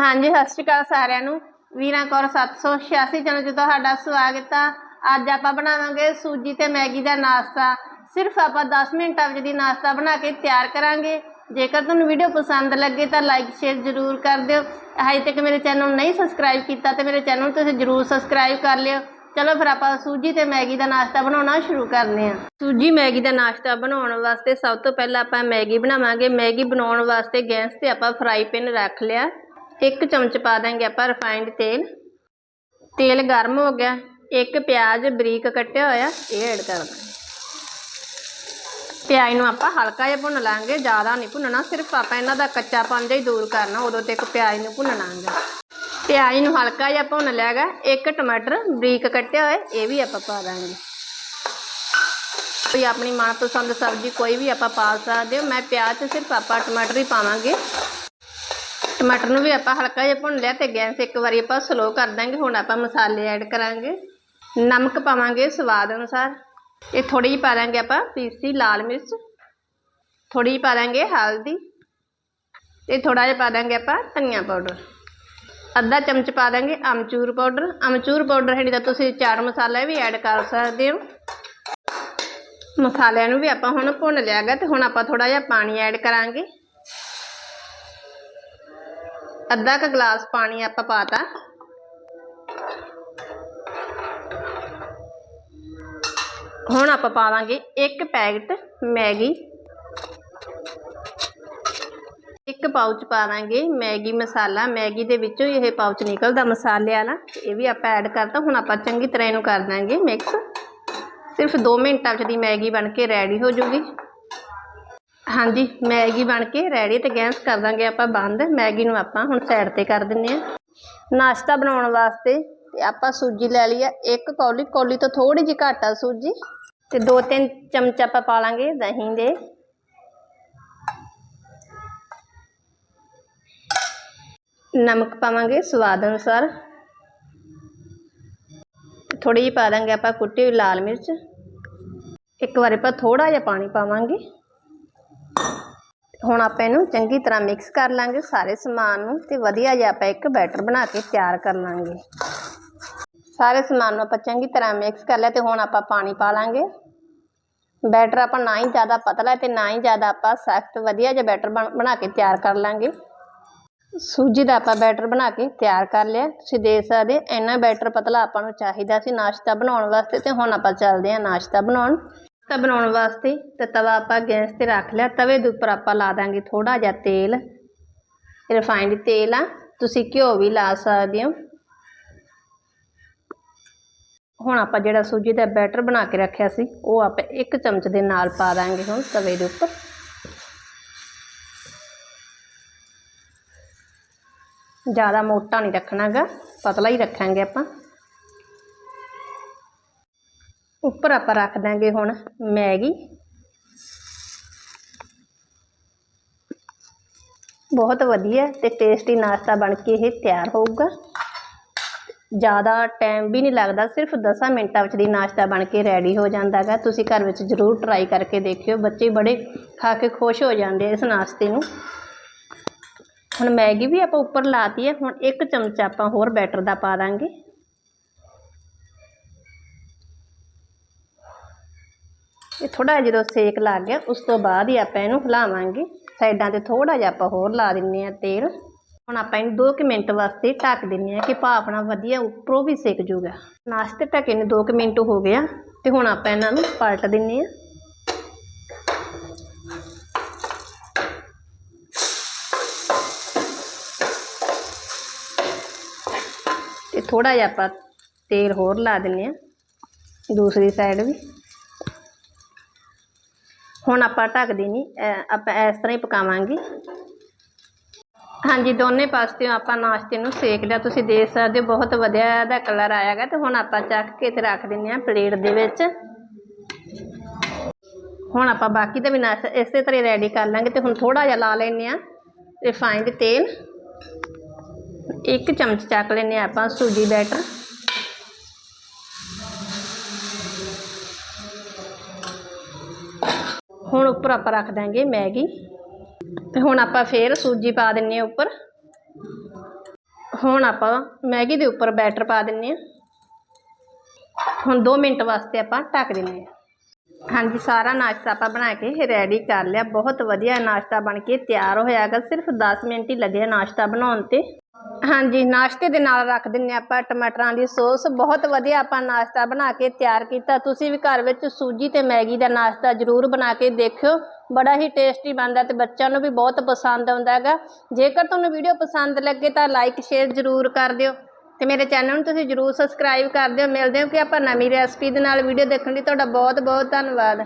ਹਾਂਜੀ, ਸਤਿ ਸ਼੍ਰੀ ਅਕਾਲ ਸਾਰਿਆਂ ਨੂੰ। ਵੀਰਾਂ ਕੌਰ 786 ਚੈਨਲ 'ਚ ਤੁਹਾਡਾ ਸਵਾਗਤ ਆ। ਅੱਜ ਆਪਾਂ ਬਣਾਵਾਂਗੇ ਸੂਜੀ ਤੇ ਮੈਗੀ ਦਾ ਨਾਸ਼ਤਾ। ਸਿਰਫ ਆਪਾਂ 10 ਮਿੰਟਾਂ ਵਿੱਚ ਦੀ ਨਾਸ਼ਤਾ ਬਣਾ ਕੇ ਤਿਆਰ ਕਰਾਂਗੇ। ਜੇਕਰ ਤੁਹਾਨੂੰ ਵੀਡੀਓ ਪਸੰਦ ਲੱਗੇ ਤਾਂ ਲਾਈਕ ਸ਼ੇਅਰ ਜ਼ਰੂਰ ਕਰ ਦਿਓ। ਹਜੇ ਤੱਕ ਮੇਰੇ ਚੈਨਲ ਨੂੰ ਨਹੀਂ ਸਬਸਕ੍ਰਾਈਬ ਕੀਤਾ ਤੇ ਮੇਰੇ ਚੈਨਲ ਨੂੰ ਤੁਸੀਂ ਜ਼ਰੂਰ ਸਬਸਕ੍ਰਾਈਬ ਕਰ ਲਿਓ। ਚਲੋ ਫਿਰ ਆਪਾਂ ਸੂਜੀ ਤੇ ਮੈਗੀ ਦਾ ਨਾਸ਼ਤਾ ਬਣਾਉਣਾ ਸ਼ੁਰੂ ਕਰਦੇ ਹਾਂ। ਸੂਜੀ, ਮੈਗੀ ਦਾ ਨਾਸ਼ਤਾ ਬਣਾਉਣ ਵਾਸਤੇ ਸਭ ਤੋਂ ਪਹਿਲਾਂ ਆਪਾਂ ਮੈਗੀ ਬਣਾਵਾਂਗੇ। ਮੈਗੀ ਬਣਾਉਣ ਵਾਸਤੇ ਗੈਸ ਤੇ ਆਪਾਂ ਫਰਾਈ ਪੈਨ ਰੱਖ ਲਿਆ। ਇੱਕ ਚਮਚ ਪਾ ਦਾਂਗੇ ਆਪਾਂ ਰਿਫਾਈਨਡ ਤੇਲ। ਤੇਲ ਗਰਮ ਹੋ ਗਿਆ। ਇੱਕ ਪਿਆਜ਼ ਬਰੀਕ ਕੱਟਿਆ ਹੋਇਆ, ਇਹ ਐਡ ਕਰ ਦਾਂਗੇ ਪਿਆਜ਼ ਨੂੰ ਆਪਾਂ ਹਲਕਾ ਜਿਹਾ ਭੁੰਨ ਲਾਂਗੇ, ਜ਼ਿਆਦਾ ਨਹੀਂ ਭੁੰਨਣਾ, ਸਿਰਫ ਆਪਾਂ ਇਹਨਾਂ ਦਾ ਕੱਚਾਪਨ ਜਿਹਾ ਹੀ ਦੂਰ ਕਰਨਾ, ਉਦੋਂ ਤੱਕ ਪਿਆਜ਼ ਨੂੰ ਭੁੰਨ ਲਾਂਗੇ ਪਿਆਜ਼ ਨੂੰ ਹਲਕਾ ਜਿਹਾ ਭੁੰਨ ਲਿਆਗਾ ਇੱਕ ਟਮਾਟਰ ਬਰੀਕ ਕੱਟਿਆ ਹੋਇਆ, ਇਹ ਵੀ ਆਪਾਂ ਪਾ ਦਾਂਗੇ। ਕੋਈ ਆਪਣੀ ਮਨਪਸੰਦ ਸਬਜ਼ੀ ਕੋਈ ਵੀ ਆਪਾਂ ਪਾ ਸਕਦੇ ਹੋ, ਮੈਂ ਪਿਆਜ਼ ਤੇ ਸਿਰਫ ਆਪਾਂ ਟਮਾਟਰ ਹੀ ਪਾਵਾਂਗੇ। ਟਮਾਟਰ ਨੂੰ ਵੀ ਆਪਾਂ ਹਲਕਾ ਜਿਹਾ ਭੁੰਨ ਲਿਆ ਤੇ ਗੈਸ ਇੱਕ ਵਾਰੀ ਆਪਾਂ ਸਲੋ ਕਰ ਦਾਂਗੇ। ਹੁਣ ਆਪਾਂ ਮਸਾਲੇ ਐਡ ਕਰਾਂਗੇ। ਨਮਕ ਪਾਵਾਂਗੇ ਸਵਾਦ ਅਨੁਸਾਰ। ਇਹ ਥੋੜੀ ਜਿਹੀ ਪਾ ਦਾਂਗੇ ਆਪਾਂ ਪੀਸੀ ਲਾਲ ਮਿਰਚ। ਥੋੜੀ ਜਿਹੀ ਪਾ ਦਾਂਗੇ ਹਲਦੀ। ਤੇ ਥੋੜਾ ਜਿਹਾ ਪਾ ਦਾਂਗੇ ਆਪਾਂ ਧਨੀਆ ਪਾਊਡਰ। ਅੱਧਾ ਚਮਚ ਪਾ ਦਾਂਗੇ ਅਮਚੂਰ ਪਾਊਡਰ। ਅਮਚੂਰ ਪਾਊਡਰ ਹੈ ਨਹੀਂ ਤਾਂ ਤੁਸੀਂ ਚਾਰ ਮਸਾਲਾ ਵੀ ਐਡ ਕਰ ਸਕਦੇ ਹੋ। ਮਸਾਲਿਆਂ ਨੂੰ ਵੀ ਆਪਾਂ ਹੁਣ ਭੁੰਨ ਲਿਆਗਾ ਤੇ ਹੁਣ ਆਪਾਂ ਥੋੜਾ ਜਿਹਾ ਪਾਣੀ ਐਡ ਕਰਾਂਗੇ। ਅੱਧਾ ਕ ਗਲਾਸ ਪਾਣੀ ਆਪਾਂ ਪਾਤਾ। ਹੁਣ ਆਪਾਂ ਪਾਵਾਂਗੇ ਇੱਕ ਪੈਕਟ ਮੈਗੀ। ਇੱਕ ਪਾਊਚ ਪਾਵਾਂਗੇ ਮੈਗੀ ਮਸਾਲਾ। ਮੈਗੀ ਦੇ ਵਿੱਚੋਂ ਹੀ ਇਹ ਪਾਊਚ ਨਿਕਲਦਾ ਮਸਾਲੇ ਵਾਲਾ। ਇਹ ਵੀ ਆਪਾਂ ਐਡ ਕਰਤਾ। ਹੁਣ ਆਪਾਂ ਚੰਗੀ ਤਰ੍ਹਾਂ ਇਹਨੂੰ ਕਰ ਦਾਂਗੇ ਮਿਕਸ। ਸਿਰਫ 2 ਮਿੰਟਾਂ 'ਚ ਦੀ ਮੈਗੀ ਬਣ ਕੇ ਰੈਡੀ ਹੋ ਜੂਗੀ। ਹਾਂਜੀ, ਮੈਗੀ ਬਣ ਕੇ ਰੈਡੀ ਤੇ ਗੈਸ ਕਰ ਦਾਂਗੇ ਆਪਾਂ ਬੰਦ। ਮੈਗੀ ਨੂੰ ਆਪਾਂ ਹੁਣ ਸਾਈਡ ਤੇ ਕਰ ਦਿੰਨੇ ਆ। ਨਾਸ਼ਤਾ ਬਣਾਉਣ ਵਾਸਤੇ ਤੇ ਆਪਾਂ ਸੂਜੀ ਲੈ ਲਈ ਆ ਇੱਕ ਕੌਲੀ। ਕੌਲੀ ਤੋਂ ਥੋੜੀ ਜਿਹੀ ਘੱਟ ਆ ਸੂਜੀ। ਤੇ ਦੋ ਤਿੰਨ ਚਮਚ ਆਪਾਂ ਪਾ ਲਾਂਗੇ ਦਹੀਂ ਦੇ। ਨਮਕ ਪਾਵਾਂਗੇ ਸਵਾਦ ਅਨੁਸਾਰ। ਥੋੜੀ ਜਿਹੀ ਪਾ ਦਾਂਗੇ ਆਪਾਂ ਕੁੱਟੀ ਹੋਈ ਲਾਲ ਮਿਰਚ। ਇੱਕ ਵਾਰ ਆਪਾਂ ਥੋੜਾ ਜਿਹਾ ਪਾਣੀ ਪਾਵਾਂਗੇ। ਹੁਣ ਆਪਾਂ ਇਹਨੂੰ ਚੰਗੀ ਤਰ੍ਹਾਂ ਮਿਕਸ ਕਰ ਲਾਂਗੇ ਸਾਰੇ ਸਮਾਨ ਨੂੰ ਤੇ ਵਧੀਆ ਜਿਹਾ ਆਪਾਂ ਇੱਕ ਬੈਟਰ ਬਣਾ ਕੇ ਤਿਆਰ ਕਰ ਲਾਂਗੇ। ਸਾਰੇ ਸਮਾਨ ਨੂੰ ਆਪਾਂ ਚੰਗੀ ਤਰ੍ਹਾਂ ਮਿਕਸ ਕਰ ਲਿਆ ਤੇ ਹੁਣ ਆਪਾਂ ਪਾਣੀ ਪਾ ਲਾਂਗੇ। ਬੈਟਰ ਆਪਾਂ ਨਾ ਹੀ ਜ਼ਿਆਦਾ ਪਤਲਾ ਤੇ ਨਾ ਹੀ ਜ਼ਿਆਦਾ ਆਪਾਂ ਸਖਤ ਵਧੀਆ ਜਿਹਾ ਬੈਟਰ ਬਣਾ ਕੇ ਤਿਆਰ ਕਰ ਲਾਂਗੇ। ਸੂਜੀ ਦਾ ਆਪਾਂ ਬੈਟਰ ਬਣਾ ਕੇ ਤਿਆਰ ਕਰ ਲਿਆ। ਤੁਸੀਂ ਦੇਖ ਸਕਦੇ ਇੰਨਾ ਬੈਟਰ ਪਤਲਾ ਆਪਾਂ ਨੂੰ ਚਾਹੀਦਾ ਸੀ ਨਾਸ਼ਤਾ ਬਣਾਉਣ ਵਾਸਤੇ ਤੇ ਹੁਣ ਆਪਾਂ ਚੱਲਦੇ ਹਾਂ ਨਾਸ਼ਤਾ ਬਣਾਉਣ। ਤਾਂ ਬਣਾਉਣ ਵਾਸਤੇ ਤਾਂ ਤਵਾ ਆਪਾਂ ਗੈਸ ਤੇ ਰੱਖ ਲਿਆ। ਤਵੇ ਦੇ ਉੱਪਰ ਆਪਾਂ ਲਾ ਦਾਂਗੇ ਥੋੜਾ ਜਿਹਾ ਤੇਲ। ਰਿਫਾਈਨਡ ਤੇਲ ਆ। ਤੁਸੀਂ ਘਿਓ ਵੀ ਲਾ ਸਕਦੇ ਹੋ। ਹੁਣ ਆਪਾਂ ਜਿਹੜਾ ਸੂਜੀ ਦਾ ਬੈਟਰ ਬਣਾ ਕੇ ਰੱਖਿਆ ਸੀ, ਉਹ ਆਪਾਂ ਇੱਕ ਚਮਚ ਦੇ ਨਾਲ ਪਾ ਦਾਂਗੇ ਹੁਣ ਤਵੇ ਦੇ ਉੱਪਰ। ਜ਼ਿਆਦਾ ਮੋਟਾ ਨਹੀਂ ਰੱਖਣਾਗਾ, ਪਤਲਾ ਹੀ ਰੱਖਾਂਗੇ ਆਪਾਂ। ਉੱਪਰ ਆਪਾਂ ਰੱਖ ਦਾਂਗੇ ਹੁਣ ਮੈਗੀ। ਬਹੁਤ ਵਧੀਆ ਤੇ ਟੇਸਟੀ ਨਾਸ਼ਤਾ ਬਣ ਕੇ ਇਹ ਤਿਆਰ ਹੋਊਗਾ। ਜ਼ਿਆਦਾ ਟਾਈਮ ਵੀ ਨਹੀਂ ਲੱਗਦਾ, ਸਿਰਫ 10 ਮਿੰਟਾਂ ਵਿੱਚ ਦੀ ਨਾਸ਼ਤਾ ਬਣ ਕੇ ਰੈਡੀ ਹੋ ਜਾਂਦਾ ਹੈਗਾ ਤੁਸੀਂ ਘਰ ਵਿੱਚ ਜ਼ਰੂਰ ਟਰਾਈ ਕਰਕੇ ਦੇਖਿਓ, ਬੱਚੇ ਬੜੇ ਖਾ ਕੇ ਖੁਸ਼ ਹੋ ਜਾਂਦੇ ਆ ਇਸ ਨਾਸ਼ਤੇ ਨੂੰ। ਹੁਣ ਮੈਗੀ ਵੀ ਆਪਾਂ ਉੱਪਰ ਲਾਤੀ ਹੈ, ਹੁਣ ਇੱਕ ਚਮਚਾ ਆਪਾਂ ਹੋਰ ਬੈਟਰ ਦਾ ਪਾ ਦਾਂਗੇ। ਇਹ ਥੋੜਾ ਜਦੋਂ ਸੇਕ ਲੱਗ ਗਿਆ, ਉਸ ਤੋਂ ਬਾਅਦ ਹੀ ਆਪਾਂ ਇਹਨੂੰ ਹਿਲਾਵਾਂਗੇ। ਸਾਈਡਾਂ ਤੇ ਥੋੜਾ ਜਿਹਾ ਆਪਾਂ ਹੋਰ ਲਾ ਦਿੰਨੇ ਆ ਤੇਲ। ਹੁਣ ਆਪਾਂ ਇਹਨੂੰ 2 ਕਿ ਮਿੰਟ ਵਾਸਤੇ ਢੱਕ ਦਿੰਨੇ ਆ ਕਿ ਭਾਫਣਾ ਵਧੀਆ ਉੱਪਰੋਂ ਵੀ ਸੇਕ ਜੂਗਾ। ਨਾਸ਼ਤੇ ਢੱਕੇ ਨੂੰ 2 ਕਿ ਮਿੰਟ ਹੋ ਗਿਆ ਤੇ ਹੁਣ ਆਪਾਂ ਇਹਨਾਂ ਨੂੰ ਪਲਟ ਦਿੰਨੇ ਆ ਤੇ ਥੋੜਾ ਜਿਹਾ ਆਪਾਂ ਤੇਲ ਹੋਰ ਲਾ ਦਿੰਨੇ ਆ ਦੂਸਰੀ ਸਾਈਡ ਵੀ। ਹੁਣ ਆਪਾਂ ਢੱਕਦੇ ਨਹੀਂ ਆਪਾਂ ਇਸ ਤਰ੍ਹਾਂ ਹੀ ਪਕਾਵਾਂਗੇ। ਹਾਂਜੀ, ਦੋਨੇ ਪਾਸਿਓਂ ਆਪਾਂ ਨਾਸ਼ਤੇ ਨੂੰ ਸੇਕ ਲਿਆ। ਤੁਸੀਂ ਦੇਖ ਸਕਦੇ ਹੋ, ਬਹੁਤ ਵਧੀਆ ਦਾ ਕਲਰ ਆਇਆਗਾ ਤੇ ਹੁਣ ਆਪਾਂ ਚੱਕ ਕੇ ਤੇ ਰੱਖ ਦਿੰਨੇ ਆ ਪਲੇਟ ਦੇ ਵਿੱਚ। ਹੁਣ ਆਪਾਂ ਬਾਕੀ ਦਾ ਵੀ ਨਾਸ਼ਤਾ ਇਸੇ ਤਰ੍ਹਾਂ ਰੈਡੀ ਕਰ ਲਾਂਗੇ ਤੇ ਹੁਣ ਥੋੜਾ ਜਿਹਾ ਲਾ ਲੈਨੇ ਆ ਰਿਫਾਈਨਡ ਤੇਲ। ਇੱਕ ਚਮਚ ਚੱਕ ਲੈਨੇ ਆ ਆਪਾਂ ਸੂਜੀ ਬੈਟਰ। ਉੱਪਰ ਆਪਾਂ ਰੱਖ ਦਾਂਗੇ ਮੈਗੀ। ਤੇ ਹੁਣ ਆਪਾਂ ਫੇਰ ਸੂਜੀ ਪਾ ਦਿੰਨੇ ਆ ਉੱਪਰ। ਹੁਣ ਆਪਾਂ ਮੈਗੀ ਦੇ ਉੱਪਰ ਬੈਟਰ ਪਾ ਦਿੰਨੇ ਆ। ਹੁਣ 2 ਮਿੰਟ ਵਾਸਤੇ ਆਪਾਂ ਢੱਕ ਦਿੰਨੇ ਆ। ਹਾਂਜੀ, ਸਾਰਾ ਨਾਸ਼ਤਾ ਆਪਾਂ ਬਣਾ ਕੇ ਰੈਡੀ ਕਰ ਲਿਆ। ਬਹੁਤ ਵਧੀਆ ਨਾਸ਼ਤਾ ਬਣ ਕੇ ਤਿਆਰ ਹੋਇਆ ਹੋਇਆਗਾ ਸਿਰਫ 10 ਮਿੰਟ ਹੀ ਲੱਗੇ ਨਾਸ਼ਤਾ ਬਣਾਉਣ ਤੇ। ਹਾਂਜੀ, ਨਾਸ਼ਤੇ ਦੇ ਨਾਲ ਰੱਖ ਦਿੰਨੇ ਆਪਾਂ ਟਮਾਟਰਾਂ ਦੀ ਸੌਸ। ਬਹੁਤ ਵਧੀਆ ਆਪਾਂ ਨਾਸ਼ਤਾ ਬਣਾ ਕੇ ਤਿਆਰ ਕੀਤਾ। ਤੁਸੀਂ ਵੀ ਘਰ ਵਿੱਚ ਸੂਜੀ ਤੇ ਮੈਗੀ ਦਾ ਨਾਸ਼ਤਾ ਜ਼ਰੂਰ ਬਣਾ ਕੇ ਦੇਖਿਓ। ਬੜਾ ਹੀ ਟੇਸਟੀ ਬਣਦਾ ਤੇ ਬੱਚਿਆਂ ਨੂੰ ਵੀ ਬਹੁਤ ਪਸੰਦ ਆਉਂਦਾ ਹੈਗਾ। ਜੇਕਰ ਤੁਹਾਨੂੰ ਵੀਡੀਓ ਪਸੰਦ ਲੱਗੇ ਤਾਂ ਲਾਈਕ ਸ਼ੇਅਰ ਜ਼ਰੂਰ ਕਰ ਦਿਓ। ਤੇ ਮੇਰੇ ਚੈਨਲ ਨੂੰ ਤੁਸੀਂ ਜਰੂਰ ਸਬਸਕ੍ਰਾਈਬ ਕਰ ਦਿਓ। ਮਿਲਦੇ ਹਾਂ ਕਿ ਆਪਾਂ ਨਵੀਂ ਰੈਸਪੀ ਦੇ ਨਾਲ ਵੀਡੀਓ ਦੇਖਣ ਲਈ। ਤੁਹਾਡਾ ਬਹੁਤ ਬਹੁਤ ਧੰਨਵਾਦ।